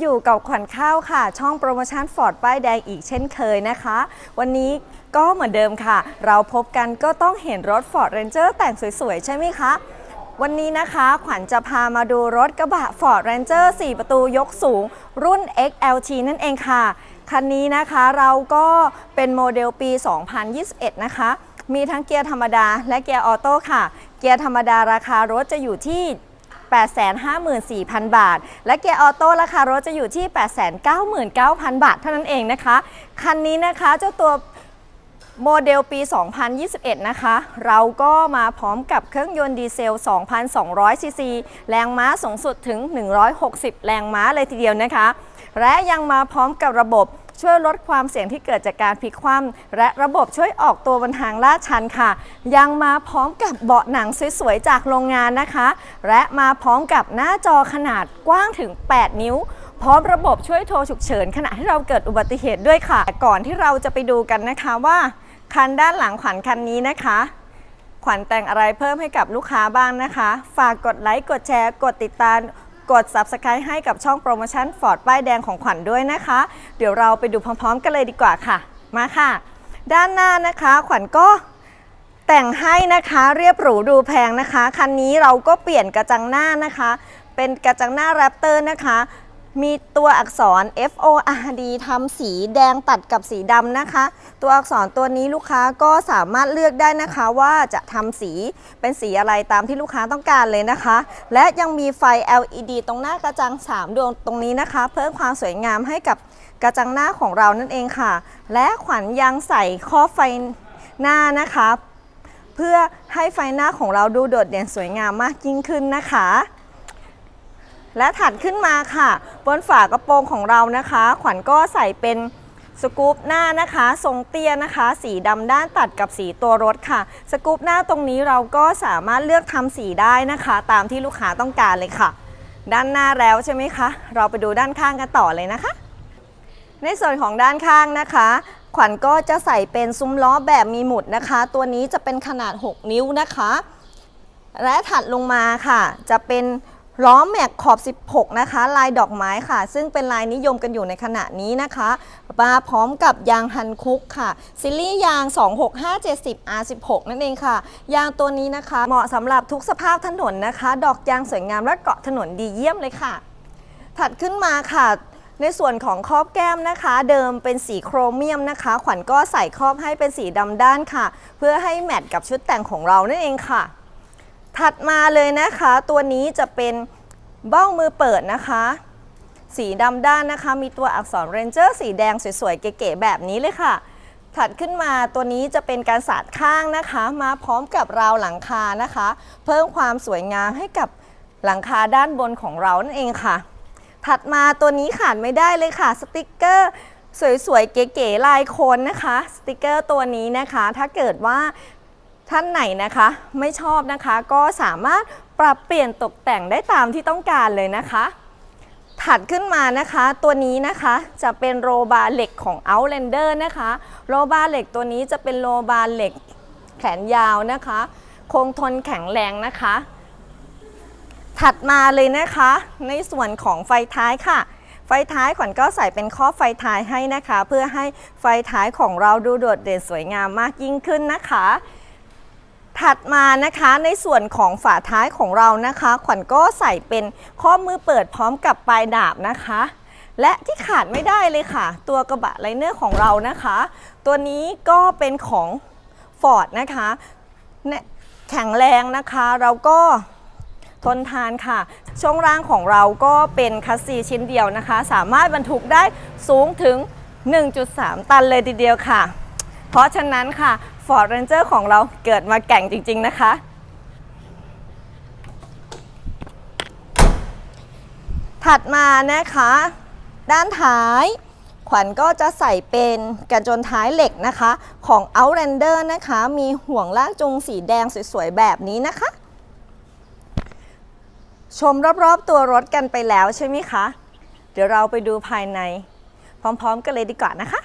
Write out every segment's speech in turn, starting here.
อยู่กับขวัญข้าวค่ะ ช่องโปรโมชั่นฟอร์ดป้ายแดงอีกเช่นเคยนะคะ วันนี้ก็เหมือนเดิมค่ะ เราพบกันก็ต้องเห็นรถ Ford Ranger แต่งสวยๆ ใช่ไหมคะ วันนี้นะคะขวัญจะพามาดูรถกระบะ Ford Ranger 4 ประตูยกสูง รุ่น XLT นั่นเองค่ะ คันนี้นะคะเราก็เป็นโมเดลปี 2021 นะคะมีทั้งเกียร์ธรรมดาและเกียร์ออโต้ค่ะ เกียร์ธรรมดาราคารถจะอยู่ที่ 854,000 บาท และเกียร์ออโต้ราคารถจะอยู่ที่ 899,000 บาท เท่านั้นเองนะคะ คันนี้นะคะเจ้าตัวโมเดลปี 2021 นะคะ เราก็มาพร้อมกับเครื่องยนต์ดีเซล 2,200 ซีซี แรงม้าสูงสุดถึง 160 แรงม้าเลยทีเดียวนะคะ และยังมาพร้อมกับระบบ ช่วยลดความเสี่ยงที่เกิดจากการพลิกคว่ำและระบบช่วยออกตัวบนทางลาดชันค่ะ ยังมาพร้อมกับเบาะหนังสวยๆจากโรงงานนะคะ และมาพร้อมกับหน้าจอขนาดกว้างถึง 8 นิ้วพร้อมระบบช่วยโทรฉุกเฉินขณะที่เราเกิดอุบัติเหตุด้วยค่ะ ก่อนที่เราจะไปดูกันนะคะว่า คันด้านหลังขวัญคันนี้นะคะ ขวัญแต่งอะไรเพิ่มให้กับลูกค้าบ้างนะคะ ฝากกดไลค์กดแชร์ กดติดตาม กด Subscribe ให้กับช่องโปรโมชั่นฟอร์ดป้ายแดงของขวัญด้วยนะคะ เดี๋ยวเราไปดูพร้อมๆ กันเลยดีกว่าค่ะ มาค่ะ ด้านหน้านะคะขวัญก็แต่งให้นะคะเรียบหรูดูแพงนะคะ คันนี้เราก็เปลี่ยนกระจังหน้านะคะ เป็นกระจังหน้าแรปเตอร์นะคะ มีตัวอักษร F O R D ทำสีแดงตัดกับสีดำนะคะ ตัวอักษรตัวนี้ลูกค้าก็สามารถเลือกได้นะคะว่าจะทำสีเป็นสีอะไรตามที่ลูกค้าต้องการเลยนะคะ และยังมีไฟ LED ตรงหน้ากระจัง 3 ดวงตรงนี้นะคะ เพิ่มความสวยงามให้กับกระจังหน้าของเรานั่นเองค่ะ และขวัญยังใส่ข้อไฟหน้านะคะ เพื่อให้ไฟหน้าของเราดูโดดเด่นสวยงามมากยิ่งขึ้นนะคะ และถัดขึ้นมาค่ะ บนฝากระโปรงของเรานะคะ ขวัญก็ใส่เป็นสกูปหน้านะคะ ทรงเตี้ยนะคะ สีดำด้านตัดกับสีตัวรถค่ะ สกูปหน้าตรงนี้เราก็สามารถเลือกทำสีได้นะคะ ตามที่ลูกค้าต้องการเลยค่ะ ด้านหน้าแล้วใช่ไหมคะ เราไปดูด้านข้างกันต่อเลยนะคะ ในส่วนของด้านข้างนะคะ ขวัญก็จะใส่เป็นซุ้มล้อแบบมีหมุดนะคะ ตัวนี้จะเป็นขนาด 6 นิ้วนะคะ และถัดลงมาค่ะ จะเป็น ล้อแม็กขอบ 16 นะคะ ลายดอกไม้ค่ะ ซึ่งเป็นลายนิยมกันอยู่ในขณะนี้นะคะมาพร้อมกับยางฮันคุกค่ะ ซิลลี่ยาง 26570 R16 นั่นเองค่ะ ยางตัวนี้นะคะ เหมาะสำหรับทุกสภาพถนนนะคะ ดอกยางสวยงามและเกาะถนนดีเยี่ยมเลยค่ะ ถัดขึ้นมาค่ะในส่วนของครอบแก้มนะคะ เดิมเป็นสีโครเมียมนะคะ ขวัญก็ใส่ครอบให้เป็นสีดำด้านค่ะ เพื่อให้แมทกับชุดแต่งของเรานั่นเองค่ะ ถัดมาเลยนะคะตัวนี้จะเป็นเบ้ามือเปิดนะคะ สีดำด้านนะคะ มีตัวอักษรเรนเจอร์สีแดงสวยๆ เก๋ๆแบบนี้เลยค่ะ ถัดขึ้นมาตัวนี้จะเป็นการสาดข้างนะคะ มาพร้อมกับราวหลังคานะคะ เพิ่มความสวยงามให้กับหลังคาด้านบนของเรานั่นเองค่ะ ถัดมาตัวนี้ขาดไม่ได้เลยค่ะ สติกเกอร์สวยๆ เก๋ๆลายโคนนะคะ สติกเกอร์ตัวนี้นะคะ ถ้าเกิดว่า ท่านไหนนะคะไม่ชอบนะคะก็สามารถปรับเปลี่ยนตกแต่งได้ตามที่ต้องการเลยนะคะ ถัดขึ้นมานะคะตัวนี้นะคะจะเป็นโรบาร์เหล็กของ Outlander นะคะโรบาร์เหล็กตัวนี้จะเป็นโรบาร์เหล็กแขนยาวนะคะคงทนแข็งแรงนะคะ ถัดมาเลยนะคะ ในส่วนของไฟท้ายค่ะ ไฟท้ายขวัญก็ใส่เป็นข้อไฟท้ายให้นะคะ เพื่อให้ไฟท้ายของเราดูโดดเด่นสวยงามมากยิ่งขึ้นนะคะ ถัดมานะคะในส่วนของฝาท้ายของเรานะคะ ขวัญก็ใส่เป็นข้อมือเปิดพร้อมกับปลายดาบนะคะ และที่ขาดไม่ได้เลยค่ะ ตัวกระบะไลเนอร์ของเรานะคะ ตัวนี้ก็เป็นของ Ford นะคะแข็งแรงนะคะเราก็ทนทานค่ะ ช่วงล่างของเราก็เป็นคัสซีชิ้นเดียวนะคะ สามารถบรรทุกได้สูงถึง 1.3 ตันเลยทีเดียวค่ะ เพราะฉะนั้นค่ะ Ford Ranger ของเราเกิดมาแก่งจริง ๆ นะคะ ถัดมานะคะ ด้านท้าย ขวัญก็จะใส่เป็นกันจนท้ายเหล็กนะคะ ของ Outlander นะคะ มีห่วงลากจูงสีแดงสวย ๆ แบบนี้นะคะ ชมรอบๆตัวรถกันไปแล้วใช่ไหมคะ เดี๋ยวเราไปดูภายใน พร้อม ๆ กันเลยดีกว่านะคะ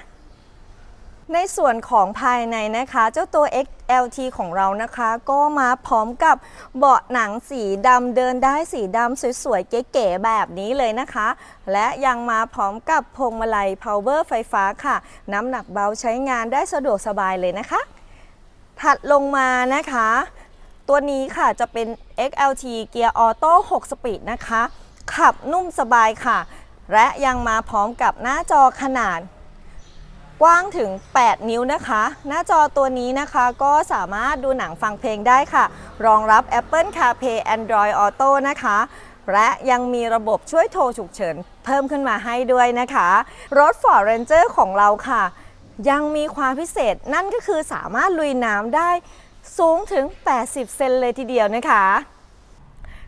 ในส่วนของภายในนะคะ เจ้าตัว XLT ของเรานะคะ ก็มาพร้อมกับเบาะหนังสีดำเดินได้สีดำสวยๆ เก๋ๆแบบนี้เลยนะคะ และยังมาพร้อมกับพวงมาลัย power ไฟฟ้าค่ะ น้ำหนักเบาใช้งานได้สะดวกสบายเลยนะคะ ถัดลงมานะคะ ตัวนี้ค่ะจะเป็น XLT เกียร์ออโต้6สปีดนะคะ ขับนุ่มสบายค่ะ และยังมาพร้อมกับหน้าจอขนาด กว้างถึง 8 นิ้วนะคะ หน้าจอตัวนี้นะคะก็สามารถดูหนังฟังเพลงได้ค่ะ รองรับ Apple CarPlay Android Auto นะคะ และยังมีระบบช่วยโทรฉุกเฉินเพิ่มขึ้นมาให้ด้วยนะคะ รถ Ford Ranger ของเราค่ะ ยังมีความพิเศษนั่นก็คือสามารถลุยน้ำได้สูงถึง 80 เซนเลยทีเดียวนะคะ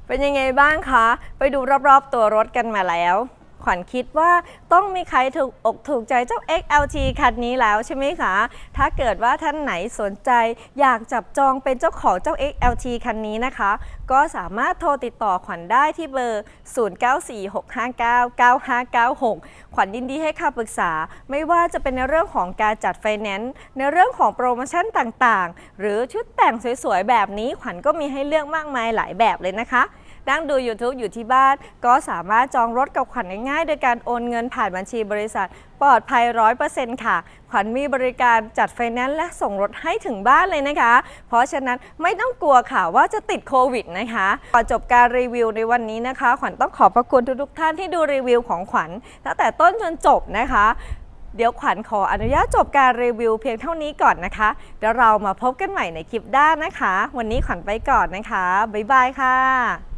เป็นยังไงบ้างคะ ไปดูรอบๆตัวรถกันมาแล้ว ขวัญคิดว่าต้องมีใครถูกอกถูกใจเจ้า XLT คันนี้แล้วใช่ไหมคะ ถ้าเกิดว่าท่านไหนสนใจอยากจับจองเป็นเจ้าของเจ้า XLT คันนี้นะคะ ก็สามารถโทรติดต่อขวัญได้ที่เบอร์ 0946599596 ขวัญยินดีให้คำปรึกษา ไม่ว่าจะเป็นในเรื่องของการจัดไฟแนนซ์ในเรื่องของโปรโมชั่นต่างๆ หรือชุดแต่งสวยๆ แบบนี้ขวัญก็มีให้เลือกมากมายหลายแบบเลยนะคะ นั่งดู YouTube อยู่ที่บ้าน ก็สามารถจองรถกับขวัญง่ายๆ โดยการโอนเงินผ่านบัญชีบริษัท ปลอดภัย 100%ค่ะ ขวัญมีบริการจัดไฟแนนซ์และส่งรถให้ถึงบ้านเลยนะคะ เพราะฉะนั้นไม่ต้องกลัวค่ะว่าจะติดโควิดนะคะก่อนจบการรีวิวในวันนี้นะคะ ขวัญต้องขอบพระคุณทุกๆท่านที่ดูรีวิวของขวัญตั้งแต่ต้นจนจบนะคะเดี๋ยวขวัญขออนุญาตจบการรีวิวเพียงเท่านี้ก่อนนะคะ เดี๋ยวเรามาพบกันใหม่ในคลิปหน้านะคะ วันนี้ขวัญไปก่อนนะคะ บ๊ายบายค่ะ